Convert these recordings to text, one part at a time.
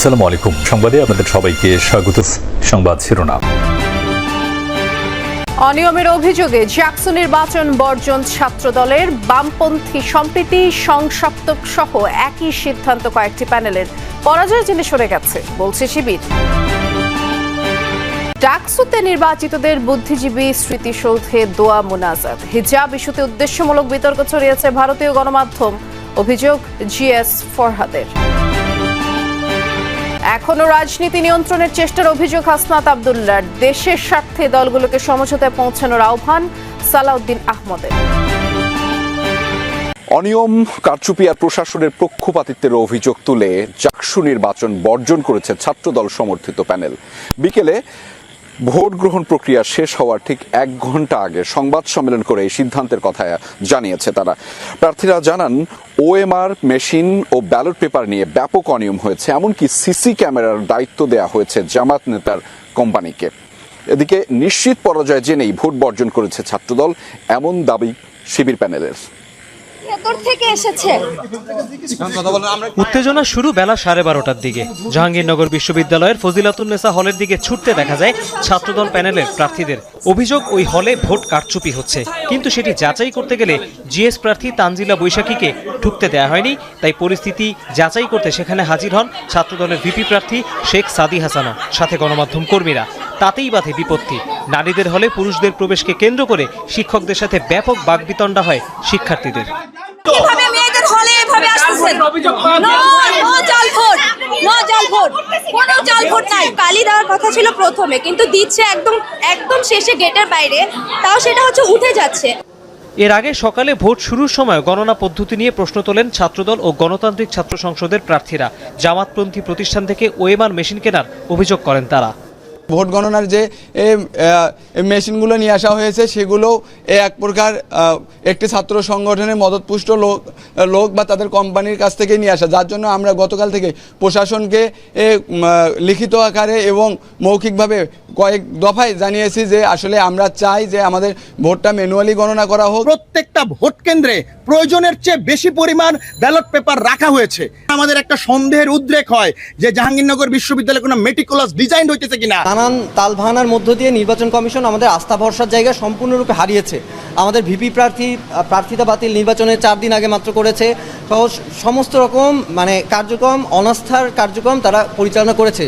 আসসালামু আলাইকুম। সংবাদে আপনাদের সবাইকে স্বাগত। সংবাদ শিরোনাম। অনিয়মের অভিযোগে জ্যাকসন নির্বাচন বর্জন ছাত্র দলের বামপন্থী সম্প্রীতি সংসপ্তক সহ একই সিদ্ধান্ত কয়েকটি প্যানেলের। পরাজয় জেনে সরে গেছে, বলছে শিবির। ডাকসুতে নির্বাচিতদের বুদ্ধিজীবী স্মৃতিসৌধে দোয়া মোনাজাত। হিজাব ইস্যুতে উদ্দেশ্যমূলক বিতর্ক ছড়িয়েছে ভারতীয় গণমাধ্যম। অভিযোগ জিএস ফরহাদের। এখনও রাজনীতি নিয়ন্ত্রণের চেষ্টার অভিযোগ হাসনাত আবদুল্লার। দেশের স্বার্থে দলগুলোকে সমঝোতায় পৌঁছানোর আহ্বান সালাউদ্দিন আহমদের। অনিয়ম, কারচুপি আর প্রশাসনের পক্ষপাতিত্বের অভিযোগ তুলে চাকসু নির্বাচন বর্জন করেছে ছাত্রদল সমর্থিত প্যানেল। বিকেলে ভোট গ্রহণ প্রক্রিয়া শেষ হওয়ার ঠিক এক ঘণ্টা আগে সংবাদ সম্মেলন করে এই সিদ্ধান্তের কথা জানিয়েছে তারা। প্রার্থীরা জানান, ওএমআর মেশিন ও ব্যালট পেপার নিয়ে ব্যাপক অনিয়ম হয়েছে, এমনকি সিসি ক্যামেরার দায়িত্ব দেয়া হয়েছে জামাত নেতার কোম্পানিকে। এদিকে নিশ্চিত পরাজয় জেনেই ভোট বর্জন করেছে ছাত্রদল, এমন দাবি শিবির প্যানেলের। উত্তেজনা শুরু বেলা সাড়ে বারোটার দিকে। জাহাঙ্গীরনগর বিশ্ববিদ্যালয়ের ফজিলাতুন্নেসা হলের দিকে ছুটতে দেখা যায় ছাত্রদল প্যানেলের প্রার্থীদের। অভিযোগ, ওই হলে ভোট কারচুপি হচ্ছে। কিন্তু সেটি যাচাই করতে গেলে জিএস প্রার্থী তানজিলা বৈশাখীকে ঢুকতে দেয়া হয়নি। তাই পরিস্থিতি যাচাই করতে সেখানে হাজির হন ছাত্রদলের ভিপি প্রার্থী শেখ সাদি হাসানা, সাথে গণমাধ্যম কর্মীরা। তাতেই বাধে বিপত্তি। নারীদের হলে পুরুষদের প্রবেশকে কেন্দ্র করে শিক্ষকদের সাথে ব্যাপক বাগবিতণ্ডা হয় শিক্ষার্থীদের। কীভাবে মেয়েদের হলে এভাবে আসতেছেন? নো জাল ভোট নো জাল ভোট। কোনো জাল ভোট নাই। কালি দেওয়ার কথা ছিল প্রথমে কিন্তু দিচ্ছে একদম একদম শেষে গেটের বাইরে। তাও সেটা হচ্ছে উঠে যাচ্ছে। এর আগে সকালে ভোট শুরুর সময় গণনা পদ্ধতি নিয়ে প্রশ্ন তোলেন ছাত্রদল ও গণতান্ত্রিক ছাত্র সংসদের প্রার্থীরা। জামাতপন্থী প্রতিষ্ঠান থেকে ওএমআর মেশিন কেনার অভিযোগ করেন তারা। ভোট গণনার যে মেশিনগুলো নিয়ে আসা হয়েছে, সেগুলো এক প্রকার একটি ছাত্র সংগঠনের মদতপুষ্ট লোক লোক বা তাদের কোম্পানির কাছ থেকে নিয়ে আসা। যার জন্য আমরা গতকাল থেকে প্রশাসনকে লিখিত আকারে এবং মৌখিকভাবে কয়েক দফায় জানিয়েছি যে আসলে আমরা চাই যে আমাদের ভোটটা ম্যানুয়ালি গণনা করা হোক। প্রত্যেকটা ভোট কেন্দ্রে প্রয়োজনের চেয়ে বেশি পরিমাণ ব্যালট পেপার রাখা হয়েছে। আমাদের একটা সন্দেহের উদ্রেক হয় যে জাহাঙ্গীরনগর বিশ্ববিদ্যালয়ে কোনো মেটিকুলাস ডিজাইন হইতেছে কিনা। নানান তালভাঙার মধ্য দিয়ে নির্বাচন কমিশন আমাদের আস্থা ভরসার জায়গা সম্পূর্ণরূপে হারিয়েছে। আমাদের ভিপি প্রার্থী প্রার্থিতা বাতিল নির্বাচনের চার দিন আগে মাত্র করেছে। সহ সমস্ত রকম মানে কার্যক্রম অনাস্থার কার্যক্রম তারা পরিচালনা করেছে।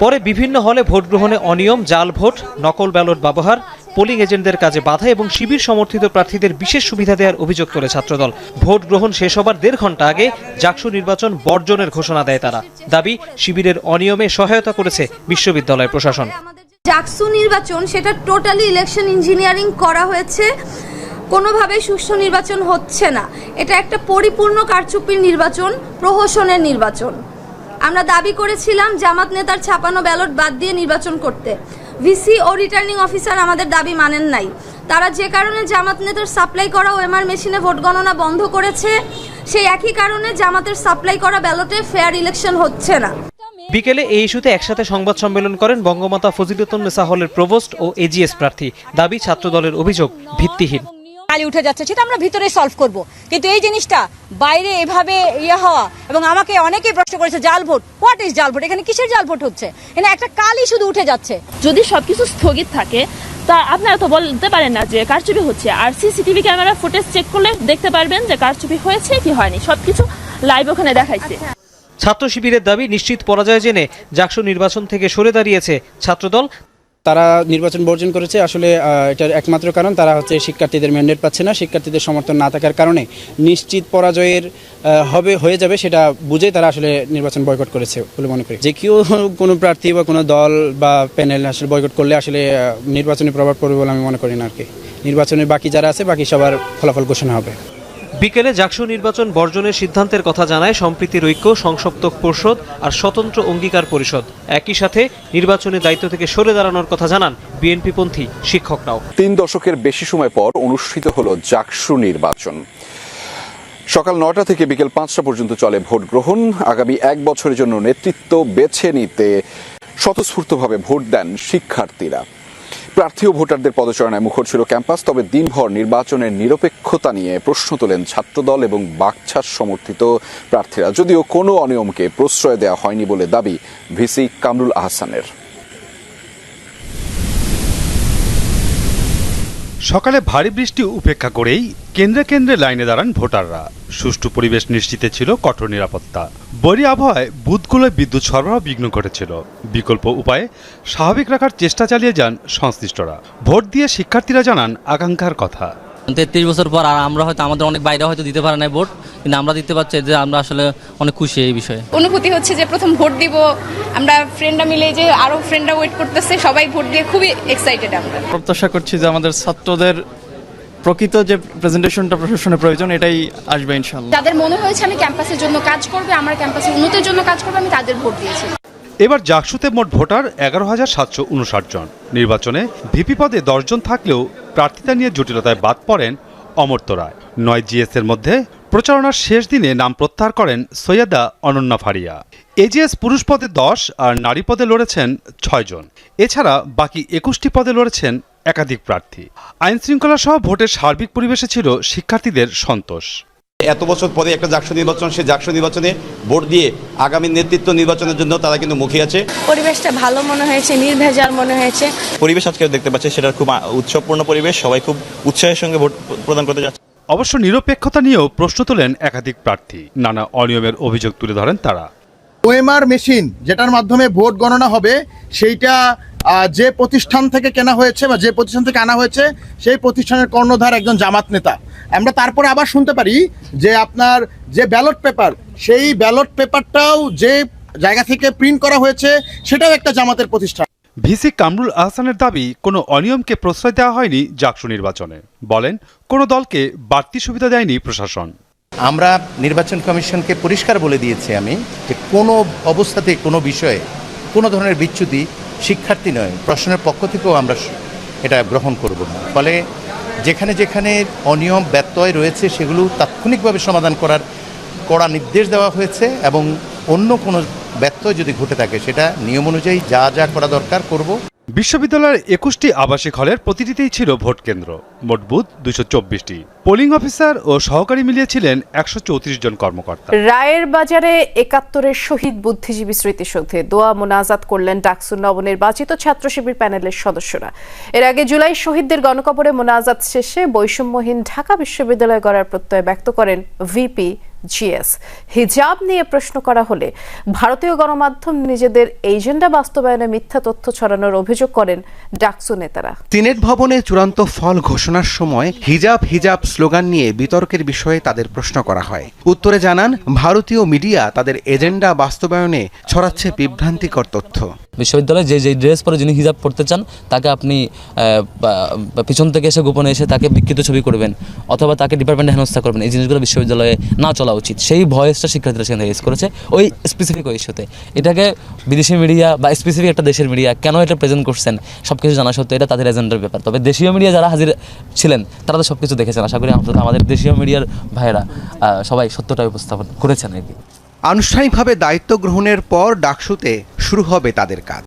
পরে বিভিন্ন হলে ভোট গ্রহণে অনিয়ম, জাল ভোট, নকল ব্যালট ব্যবহার, পোলিং এজেন্টদের কাজে বাধা এবং শিবির সমর্থিত প্রার্থীদের বিশেষ সুবিধা দেওয়ার অভিযোগ তোলে ছাত্রদল। ভোট গ্রহণ শেষ হবার দেড় ঘণ্টা আগে জাকসু নির্বাচন বর্জনের ঘোষণা দেয় তারা। দাবি, শিবিরের অনিয়মে সহায়তা করেছে বিশ্ববিদ্যালয় প্রশাসন। জাকসু নির্বাচন, সেটা টোটালি ইলেকশন ইঞ্জিনিয়ারিং করা হয়েছে। কোনোভাবেই সুষ্ঠু নির্বাচন হচ্ছে না। এটা একটা পরিপূর্ণ কারচুপির নির্বাচন, প্রহসনের নির্বাচন। আমরা দাবি করেছিলাম জামাত নেতার ছাপানো ব্যালট বাদ দিয়ে নির্বাচন করতে। ভিসি ও রিটার্নিং অফিসার আমাদের দাবি মানেন নাই। তারা যে কারণে জামাত নেতার সাপ্লাই করা ওএমআর মেশিনে ভোট গণনা বন্ধ করেছে, সেই একই কারণে জামাতের সাপ্লাই করা ব্যালটে ফেয়ার ইলেকশন হচ্ছে না। বিকেলে এই ইস্যুতে একসাথে সংবাদ সম্মেলন করেন বঙ্গমাতা ফজিলতুন্নেসা হলের প্রভোস্ট ও এজিএস প্রার্থী। দাবি ছাত্রদলের অভিযোগ ভিত্তিহীন। কালি উঠে যাচ্ছে সেটা আমরা ভিতরে সলভ করব। কিন্তু এই জিনিসটা বাইরে এভাবে ইয়ে হওয়া এবং আমাকে অনেকেই প্রশ্ন করেছে জাল ভোট হোয়াট ইজ জাল ভোট? এখানে কিসের জাল ভোট হচ্ছে? এখানে একটা কালি শুধু উঠে যাচ্ছে। যদি সবকিছু স্থগিত থাকে তা আপনারা তো বলতে পারেন না যে কারচুপি হচ্ছে। আর সিসিটিভি ক্যামেরা ফুটেজ চেক করলে দেখতে পারবেন যে কারচুপি হয়েছে কি হয়নি। সবকিছু লাইভ ওখানে দেখাইছে। ছাত্র শিবিরের দাবি নিশ্চিত পরাজয় জেনে জাকসু নির্বাচন থেকে সরে দাঁড়িয়েছে ছাত্রদল। তারা নির্বাচন বর্জন করেছে, আসলে এটার একমাত্র কারণ তারা হচ্ছে শিক্ষার্থীদের ম্যান্ডেট পাচ্ছে না। শিক্ষার্থীদের সমর্থন না থাকার কারণে নিশ্চিত পরাজয়ের হবে, হয়ে যাবে সেটা বুঝে তারা আসলে নির্বাচন বয়কট করেছে বলে মনে করি। যে কেউ কোনো প্রার্থী বা কোনো দল বা প্যানেল আসলে বয়কট করলে আসলে নির্বাচনী প্রভাব পড়বে বলে আমি মনে করি না আর কি। নির্বাচনে বাকি যারা আছে, বাকি সবার ফলাফল ঘোষণা হবে। বিকেলে জাকসু নির্বাচন বর্জনের সিদ্ধান্তের কথা জানায় সম্প্রীতির ঐক্য সংসপ্তক পরিষদ আর স্বতন্ত্র অঙ্গীকার পরিষদ। একই সাথে নির্বাচনের দায়িত্ব থেকে সরে দাঁড়ানোর কথা জানান বিএনপিপন্থী শিক্ষকরাও। তিন দশকের বেশি সময় পর অনুষ্ঠিত হলো জাকসু নির্বাচন। সকাল নটা থেকে বিকেল পাঁচটা পর্যন্ত চলে ভোট গ্রহণ। আগামী এক বছরের জন্য নেতৃত্ব বেছে নিতে স্বতঃস্ফূর্তভাবে ভোট দেন শিক্ষার্থীরা। প্রার্থী ও ভোটারদের পদচারণায় মুখর ছিল ক্যাম্পাস, তবে দিনভর নির্বাচনের নিরপেক্ষতা নিয়ে প্রশ্ন তোলেন ছাত্রদল এবং বাকছাস সমর্থিত প্রার্থীরা। যদিও কোনো অনিয়মকে প্রশ্রয় দেওয়া হয়নি বলে দাবি ভিসি কামরুল আহসানের। সকালে ভারী বৃষ্টি উপেক্ষা করেই কেন্দ্রে কেন্দ্রে লাইনে দাঁড়ান ভোটাররা। সুষ্ঠু পরিবেশ নিশ্চিতে ছিল কঠোর নিরাপত্তা। বৈরি আবহাওয়ায় বুথগুলোয় বিদ্যুৎ সরবরাহ বিঘ্ন ঘটেছিল। বিকল্প উপায়ে স্বাভাবিক রাখার চেষ্টা চালিয়ে যান সংশ্লিষ্টরা। ভোট দিয়ে শিক্ষার্থীরা জানান আকাঙ্ক্ষার কথা। তেত্রিশ বছর পর আর আমরা হয়তো আমাদের অনেক বাইরে হয়তো দিতে পারে না ভোট। কিন্তু আমরা দিতে পারছি যে আমরা আসলে অনেক খুশি এই বিষয়ে। অনুভূতি হচ্ছে যে প্রথম ভোট দিব আমরা ফ্রেন্ডরা মিলে যে আরও ফ্রেন্ডরা ওয়েট করতেছে সবাই ভোট দিয়ে খুবই এক্সাইটেড আমরা। প্রত্যাশা করছি যে আমাদের ছাত্রদের প্রকৃত যে প্রেজেন্টেশনটা প্রশাসনের প্রয়োজন এটাই আসবে ইনশাল্লাহ যাদের মনে হয়েছে আমি ক্যাম্পাসের জন্য কাজ করবে আমার ক্যাম্পাসের উন্নতির জন্য কাজ করবে আমি তাদের ভোট দিয়েছি। এবার জাকসুতে মোট ভোটার এগারো হাজার সাতশো উনষাট জন। নির্বাচনে ভিপি পদে দশজন থাকলেও প্রার্থিতা নিয়ে জটিলতায় বাদ পড়েন অমর্ত্য রায়। নয় জিএস এর মধ্যে প্রচারণার শেষ দিনে নাম প্রত্যাহার করেন সৈয়দা অনন্যা ফারিয়া এজিএস পুরুষ পদে দশ আর নারী পদে লড়েছেন ছয়জন এছাড়া বাকি একুশটি পদে লড়েছেন একাধিক প্রার্থী। আইন শৃঙ্খলা সহ ভোটের সার্বিক পরিবেশে ছিল শিক্ষার্থীদের সন্তোষ। এত বছর পরে একটা জাকসু নির্বাচন সেই জাকসু নির্বাচনে ভোট দিয়ে আগামী নেতৃত্ব নির্বাচনের জন্য তারা কিন্তু মুখী আছে। পরিবেশটা ভালো মনে হয়েছে নির্ভেজাল মনে হয়েছে। পরিবেশ আজকে দেখতে পাচ্ছে সেটা খুব উৎসবপূর্ণ পরিবেশ। সবাই খুব উৎসাহের সঙ্গে ভোট প্রদান করতে যাচ্ছে। অবশ্য নিরপেক্ষতা নিয়েও প্রশ্ন তোলেন একাধিক প্রার্থী। নানা অনিয়মের অভিযোগ তুলে ধরেন তারা। ওএমআর মেশিন, যেটার মাধ্যমে ভোট গণনা হবে, সেইটা যে প্রতিষ্ঠান থেকে কেনা হয়েছে বা যে প্রতিষ্ঠান থেকে আনা হয়েছে, সেই প্রতিষ্ঠানের কর্ণধার একজন জামাত নেতা। আমরা তারপরে আবার শুনতে পারি যে আপনার যে ব্যালট পেপার, সেই ব্যালট পেপারটাও যে জায়গা থেকে প্রিন্ট করা হয়েছে, সেটাও একটা জামাতের প্রতিষ্ঠান। ভিসি কামরুল আহসানের দাবি, কোনো অনিয়মকে প্রশ্রয় দেওয়া হয়নি জাকসু নির্বাচনে। বলেন, কোনো দলকে বাড়তি সুবিধা দেয়নি প্রশাসন। আমরা নির্বাচন কমিশনকে পরিষ্কার বলে দিয়েছি আমি যে কোনো অবস্থাতে, কোনো বিষয়ে কোনো ধরনের বিচ্যুতি শিক্ষার্থী নয়। প্রশ্নের পক্ষ থেকেও আমরা এটা গ্রহণ করব না। ফলে যেখানে যেখানে অনিয়ম, ব্যত্যয় রয়েছে, সেগুলো তাৎক্ষণিকভাবে সমাধান করার কড়া নির্দেশ দেওয়া হয়েছে এবং অন্য কোনো ব্যত্যয় যদি ঘটে থাকে সেটা নিয়ম অনুযায়ী যা যা করা দরকার করব। বিশ্ববিদ্যালয়ের একুশটি আবাসিক হলের প্রতিটিতেই ছিল ভোট কেন্দ্র। মোট বুথ দুইশো চব্বিশটি। পোলিং অফিসার ও সহকারী মিলিয়ে ছিলেন একশো চৌত্রিশ জন কর্মকর্তা। রায়ের বাজারে একাত্তরের শহীদ বুদ্ধিজীবী স্মৃতিসৌধে দোয়া মোনাজাত করলেন ডাকসুর নবনির্বাচিত ছাত্র শিবির প্যানেলের সদস্যরা। এর আগে জুলাই শহীদদের গণকবরে মোনাজাত শেষে বৈষম্যহীন ঢাকা বিশ্ববিদ্যালয় গড়ার প্রত্যয় ব্যক্ত করেন ভিপি জিএস। হিজাব নিয়ে প্রশ্ন করা হলে ভারতীয় গণমাধ্যম নিজেদের এজেন্ডা বাস্তবায়নে মিথ্যা তথ্য ছড়ানোর অভিযোগ করেন ডাকসু নেতারা। সিনেট ভবনে চূড়ান্ত ফল ঘোষণার সময় হিজাব হিজাব স্লোগান নিয়ে বিতর্কের বিষয়ে তাদের প্রশ্ন করা হয়। উত্তরে জানান, ভারতীয় মিডিয়া তাদের এজেন্ডা বাস্তবায়নে ছড়াচ্ছে বিভ্রান্তিকর তথ্য। বিশ্ববিদ্যালয়ে যে যে ড্রেস পরে যিনি হিজাব পড়তে চান, তাকে আপনি পিছন থেকে এসে গোপনে এসে তাকে বিকৃত ছবি করবেন, অথবা তাকে ডিপার্টমেন্টে হেনস্থা করবেন। এই জিনিসগুলো বিশ্ববিদ্যালয়ে না চলা উচিত। সেই ভয়েসটা শিক্ষার্থীরা সেখানে রেজ করেছে ওই স্পেসিফিক ওই ইস্যুতে এটাকে বিদেশি মিডিয়া বা স্পেসিফিক একটা দেশের মিডিয়া কেন এটা প্রেজেন্ট করছেন সব কিছু জানা সত্ত্বেও এটা তাদের এজেন্ডার ব্যাপার। তবে দেশীয় মিডিয়া যারা হাজির ছিলেন, তারা তো সব কিছু দেখেছেন। আশা করি আমাদের দেশীয় মিডিয়ার ভাইয়েরা সবাই সত্যটা উপস্থাপন করেছেন আর কি। আনুষ্ঠানিকভাবে দায়িত্ব গ্রহণের পর ডাকসুতে শুরু হবে তাদের কাজ।